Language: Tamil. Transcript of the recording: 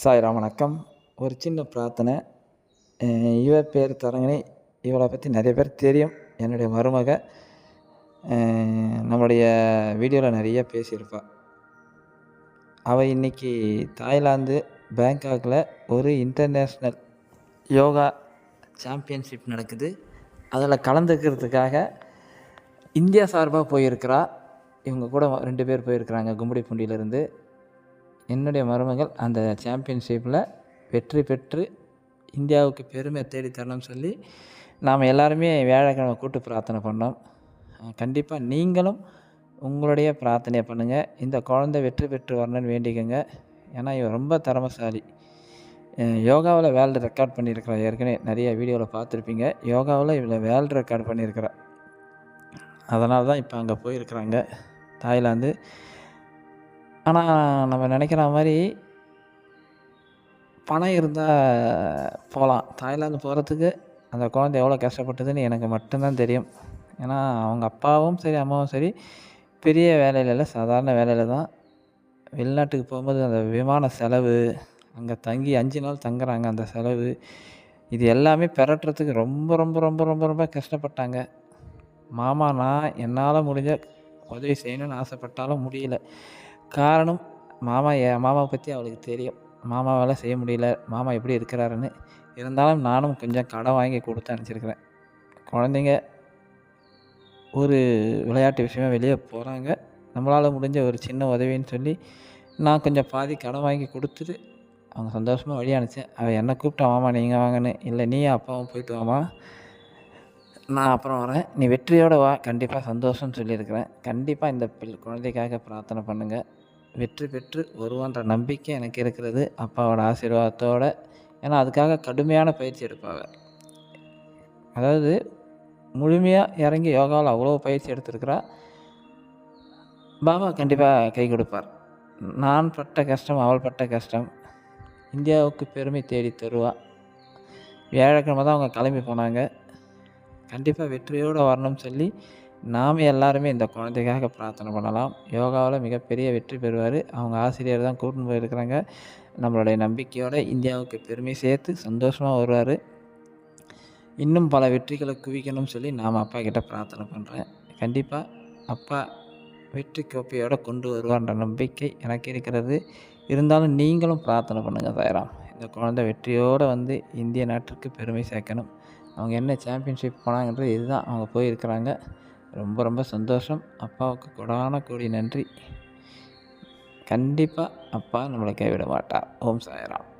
சாய்ராம் வணக்கம். ஒரு சின்ன பிரார்த்தனை. இவ பேர் தரங்கனி இவளை பற்றி நிறைய பேர் தெரியும். என்னுடைய மருமக. நம்முடைய வீடியோவில் நிறைய பேசியிருப்பாள் அவள் இன்றைக்கி தாய்லாந்து பேங்காக்கில் ஒரு இன்டர்நேஷ்னல் யோகா சாம்பியன்ஷிப் நடக்குது. அதில் கலந்துக்கிறதுக்காக இந்தியா சார்பாக போயிருக்கிறா. இவங்க கூட ரெண்டு பேர் போயிருக்கிறாங்க கும்படி கும்மிடிப்பூண்டியிலேருந்து என்னுடைய மருமகள் அந்த சாம்பியன்ஷிப்பில் வெற்றி பெற்று இந்தியாவுக்கு பெருமை தேடித்தரணும்னு சொல்லி நாம் எல்லாருமே வியாழக்கிழமை கூட்டு பிரார்த்தனை பண்ணோம். கண்டிப்பாக நீங்களும் உங்களுடைய பிரார்த்தனையை பண்ணுங்கள் இந்த குழந்தை வெற்றி பெற்று வரணும்னு வேண்டிக்கோங்க. ஏன்னா இவன் ரொம்ப திறமசாலி. யோகாவில் வேல்டு ரெக்கார்ட் பண்ணியிருக்கிறா. ஏற்கனவே நிறைய வீடியோவில் பார்த்துருப்பீங்க. யோகாவில் இவளை வேல்டு ரெக்கார்ட் பண்ணியிருக்கிறா. அதனால தான் இப்போ அங்கே போயிருக்கிறாங்க. தாய்லாந்து ஆனால் நம்ம நினைக்கிற மாதிரி பணம் இருந்தால் போகலாம் தாய்லாந்து போகிறதுக்கு அந்த குழந்தை எவ்வளோ கஷ்டப்பட்டதுன்னு எனக்கு மட்டும்தான் தெரியும். ஏன்னா அவங்க அப்பாவும் சரி அம்மாவும் சரி பெரிய வேலையில் இல்லை சாதாரண வேலையில் தான். வெளிநாட்டுக்கு போகும்போது அந்த விமான செலவு அங்கே தங்கி அஞ்சு நாள் தங்குறாங்க அந்த செலவு இது எல்லாமே பெரட்டுறதுக்கு ரொம்ப ரொம்ப ரொம்ப ரொம்ப ரொம்ப கஷ்டப்பட்டாங்க. மாமா நான் என்னால் முடிஞ்ச உதவி செய்யணும்னு ஆசைப்பட்டாலும் முடியல. காரணம் மாமா என் மாமாவை பற்றி அவளுக்கு தெரியும். மாமாவால் செய்ய முடியல. மாமா எப்படி இருக்கிறாருன்னு இருந்தாலும் நானும் கொஞ்சம் கடன் வாங்கி கொடுத்து அனுப்பிச்சிருக்கிறேன். குழந்தைங்க ஒரு விளையாட்டு விஷயமா வெளியே போகிறாங்க நம்மளால் முடிஞ்ச ஒரு சின்ன உதவின்னு சொல்லி நான் கொஞ்சம் பாதி கடன் வாங்கி கொடுத்துட்டு அவங்க சந்தோஷமாக வழி அனுப்பிச்சேன். அவள் என்னை கூப்பிட்டா மாமா நீங்கள் வாங்கன்னு. இல்லை நீ அப்பாவும் போயிட்டு வாமா நான் அப்புறம் வரேன். நீ வெற்றியோடு வா. கண்டிப்பாக சந்தோஷம்னு சொல்லியிருக்கிறேன். கண்டிப்பாக இந்த பிள் குழந்தைக்காக பிரார்த்தனை பண்ணுங்கள் வெற்றி பெற்று வருவான்ற நம்பிக்கை எனக்கு இருக்கிறது. அப்பாவோட ஆசீர்வாதத்தோடு. ஏன்னா அதுக்காக கடுமையான பயிற்சி எடுப்பாங்க. அதாவது முழுமையாக இறங்கி யோகாவில் அவ்வளோ பயிற்சி எடுத்திருக்கிறா. பாபா கண்டிப்பாக கை கொடுப்பார். நான் பட்ட கஷ்டம் அவள் பட்ட கஷ்டம் இந்தியாவுக்கு பெருமை தேடி தருவா. வியாழக்கிழமை தான் அவங்க கிளம்பி போனாங்க. கண்டிப்பாக வெற்றியோடு வரணும்னு சொல்லி நாம் எல்லாருமே இந்த குழந்தைக்காக பிரார்த்தனை பண்ணலாம். யோகாவில் மிகப்பெரிய வெற்றி பெறுவார். அவங்க ஆசிரியர் தான் கூட்டின்னு போயிருக்கிறாங்க. நம்மளுடைய நம்பிக்கையோடு இந்தியாவுக்கு பெருமை சேர்த்து சந்தோஷமாக வருவார். இன்னும் பல வெற்றிகளை குவிக்கணும்னு சொல்லி நாம் அப்பா கிட்ட பிரார்த்தனை பண்ணுறேன் கண்டிப்பாக அப்பா வெற்றி கோப்பையோடு கொண்டு வருவார்ன்ற நம்பிக்கை எனக்கு இருக்கிறது. இருந்தாலும் நீங்களும் பிரார்த்தனை பண்ணுங்கள் சாயராம் இந்த குழந்தை வெற்றியோடு வந்து இந்திய நாட்டிற்கு பெருமை சேர்க்கணும். அவங்க என்ன சாம்பியன்ஷிப் போனாங்கன்றது இதுதான். அவங்க போயிருக்கிறாங்க. ரொம்ப ரொம்ப சந்தோஷம். அப்பாவுக்கு கொடான கோடி நன்றி. கண்டிப்பாக அப்பா நம்மளை கைவிட மாட்டார். ஓம் சாயராம்.